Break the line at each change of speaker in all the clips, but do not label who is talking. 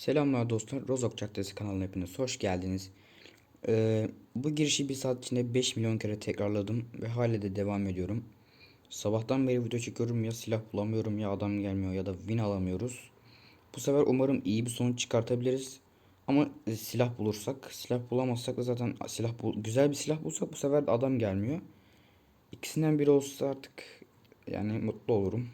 Selamlar dostlar. Rozok Caddesi kanalına hepiniz hoş geldiniz. Ee, bu girişi bir saat içinde 5 milyon kere tekrarladım ve hala de devam ediyorum. Sabahtan beri video çekiyorum ya silah bulamıyorum ya adam gelmiyor ya da win alamıyoruz. Bu sefer umarım iyi bir sonuç çıkartabiliriz. Ama e, silah bulursak, silah bulamazsak da zaten silah bul güzel bir silah bulsak bu sefer de adam gelmiyor. İkisinden biri olsa artık yani mutlu olurum.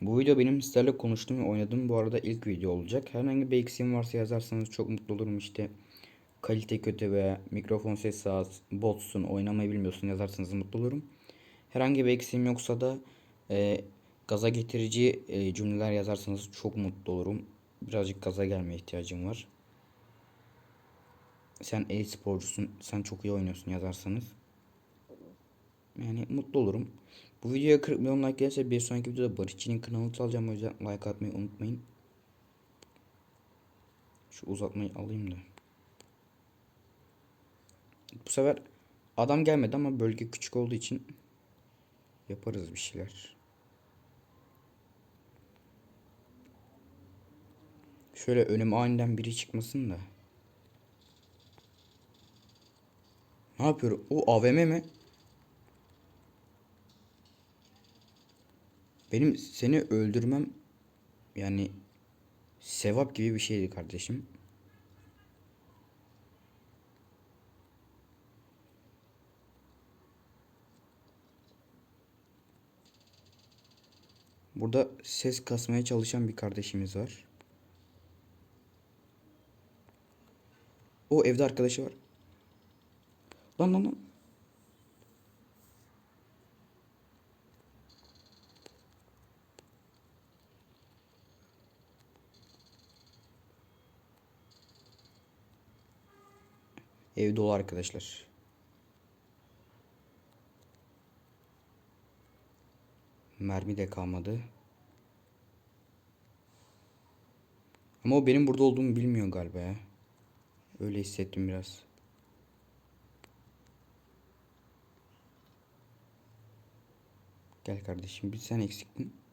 Bu video benim sizlerle konuştuğum ve oynadığım bu arada ilk video olacak. Herhangi bir eksiğim varsa yazarsanız çok mutlu olurum işte. Kalite kötü veya mikrofon sesi az, botsun, oynamayı bilmiyorsun yazarsanız mutlu olurum. Herhangi bir eksiğim yoksa da e, gaza getirici e, cümleler yazarsanız çok mutlu olurum. Birazcık gaza gelmeye ihtiyacım var. Sen e-sporcusun, sen çok iyi oynuyorsun yazarsanız. Yani mutlu olurum. Bu videoya 40 milyon like gelirse bir sonraki videoda Barışçı'nın kanalını çalacağım. O yüzden like atmayı unutmayın. Şu uzatmayı alayım da. Bu sefer adam gelmedi ama bölge küçük olduğu için yaparız bir şeyler. Şöyle önüme aniden biri çıkmasın da. Ne yapıyorum? O AVM mi? Benim seni öldürmem yani sevap gibi bir şeydi kardeşim. Burada ses kasmaya çalışan bir kardeşimiz var. O evde arkadaşı var. Lan lan lan. Ev dolu arkadaşlar. Mermi de kalmadı. Ama o benim burada olduğumu bilmiyor galiba ya. Öyle hissettim biraz. Gel kardeşim bir sen eksiktin.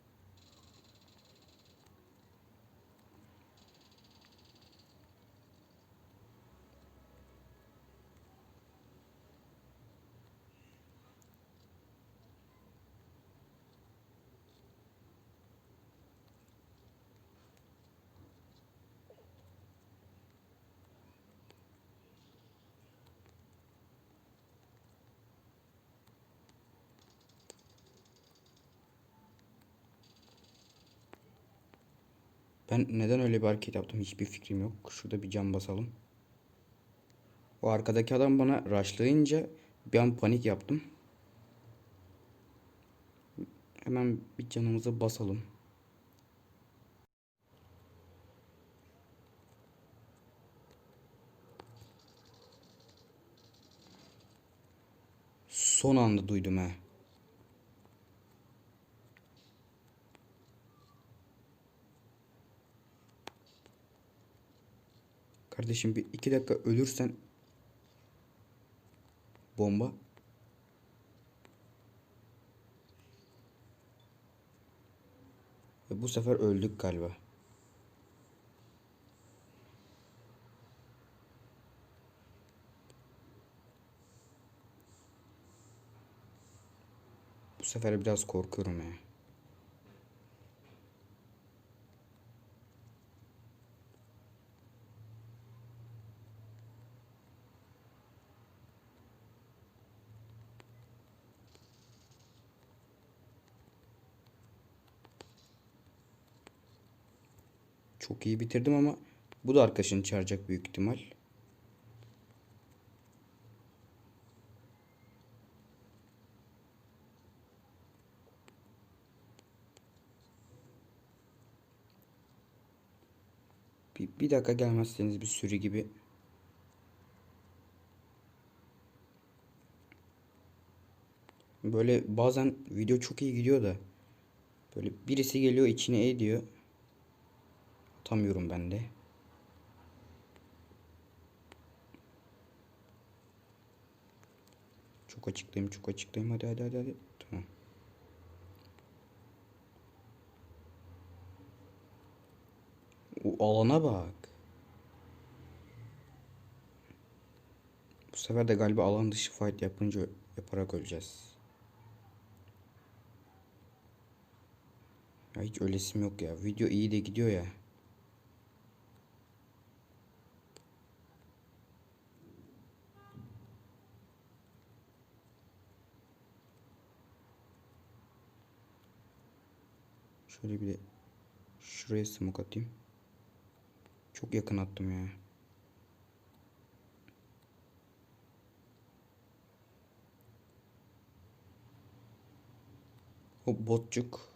Ben neden öyle bir hareket yaptım hiçbir fikrim yok. Şurada bir cam basalım. O arkadaki adam bana rushlayınca bir an panik yaptım. Hemen bir canımızı basalım. Son anda duydum he. Kardeşim bir iki dakika ölürsen bomba. Ve bu sefer öldük galiba. Bu sefer biraz korkuyorum ya. Çok iyi bitirdim ama bu da arkadaşını çağıracak büyük ihtimal. Bir, bir dakika gelmezseniz bir sürü gibi. Böyle bazen video çok iyi gidiyor da böyle birisi geliyor içine ediyor. Atamıyorum ben de. Çok açıklayayım, çok açıklayayım. Hadi hadi hadi hadi. Tamam. O alana bak. Bu sefer de galiba alan dışı fight yapınca yaparak öleceğiz. Ya hiç ölesim yok ya. Video iyi de gidiyor ya. Şöyle bir de şuraya smoke atayım. Çok yakın attım ya. O botçuk.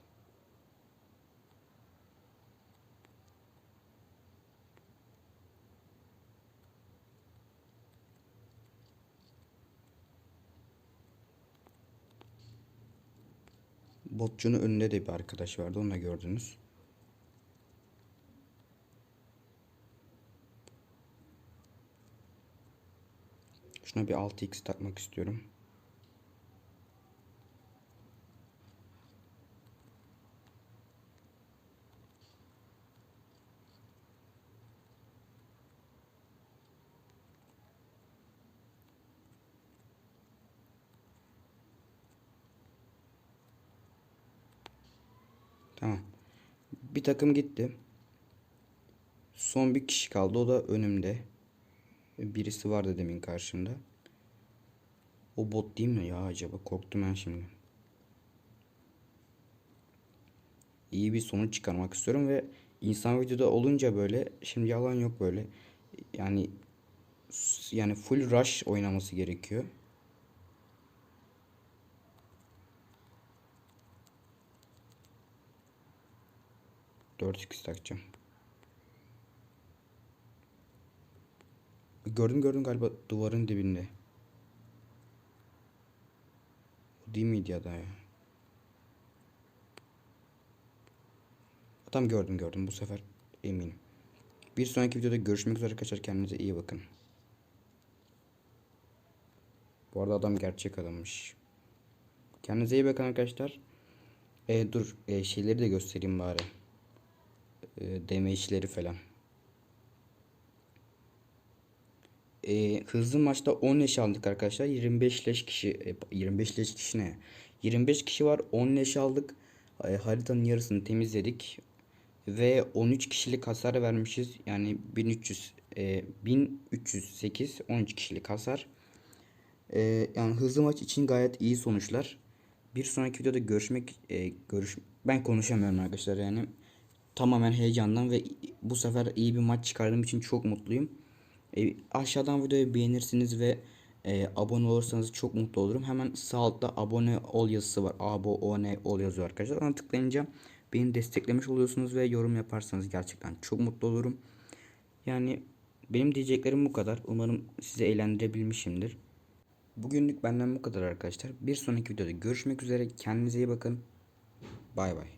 Botçunun önünde de bir arkadaş vardı. Onu da gördünüz. Şuna bir 6x takmak istiyorum. Tamam. Bir takım gitti. Son bir kişi kaldı. O da önümde. Birisi vardı demin karşımda. O bot değil mi ya acaba? Korktum ben şimdi. İyi bir sonuç çıkarmak istiyorum ve insan videoda olunca böyle şimdi yalan yok böyle. Yani yani full rush oynaması gerekiyor. Dört x takacağım. Gördüm gördüm galiba duvarın dibinde. O değil miydi ya da ya? Tam gördüm gördüm bu sefer eminim. Bir sonraki videoda görüşmek üzere arkadaşlar kendinize iyi bakın. Bu arada adam gerçek adammış. Kendinize iyi bakın arkadaşlar. E, dur e, şeyleri de göstereyim bari. E, deme işleri falan. e, hızlı maçta 10 leş aldık arkadaşlar. 25 leş kişi e, 25 leş kişi ne? 25 kişi var. 10 leş aldık. E, haritanın yarısını temizledik. Ve 13 kişilik hasar vermişiz. Yani 1300 e, 1308 13 kişilik hasar. E, yani hızlı maç için gayet iyi sonuçlar. Bir sonraki videoda görüşmek e, görüş ben konuşamıyorum arkadaşlar yani tamamen heyecandan ve bu sefer iyi bir maç çıkardığım için çok mutluyum. E, aşağıdan videoyu beğenirsiniz ve e, abone olursanız çok mutlu olurum. Hemen sağ altta abone ol yazısı var. Abone ol yazıyor arkadaşlar. Ona tıklayınca beni desteklemiş oluyorsunuz ve yorum yaparsanız gerçekten çok mutlu olurum. Yani benim diyeceklerim bu kadar. Umarım sizi eğlendirebilmişimdir. Bugünlük benden bu kadar arkadaşlar. Bir sonraki videoda görüşmek üzere. Kendinize iyi bakın. Bay bay.